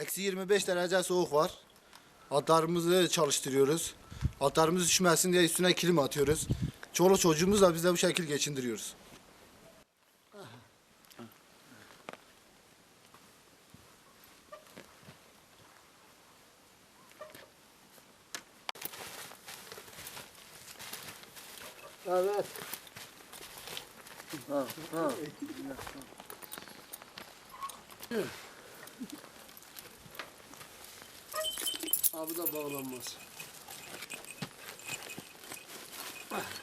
Eksi 25 derece soğuk var. Atlarımızı çalıştırıyoruz. Atlarımız üşümesin diye üstüne kilim atıyoruz. Çoluk çocuğumuzla biz de bu şekil geçindiriyoruz. Evet. Ha, ha. Abi da bağlanmaz. Ah.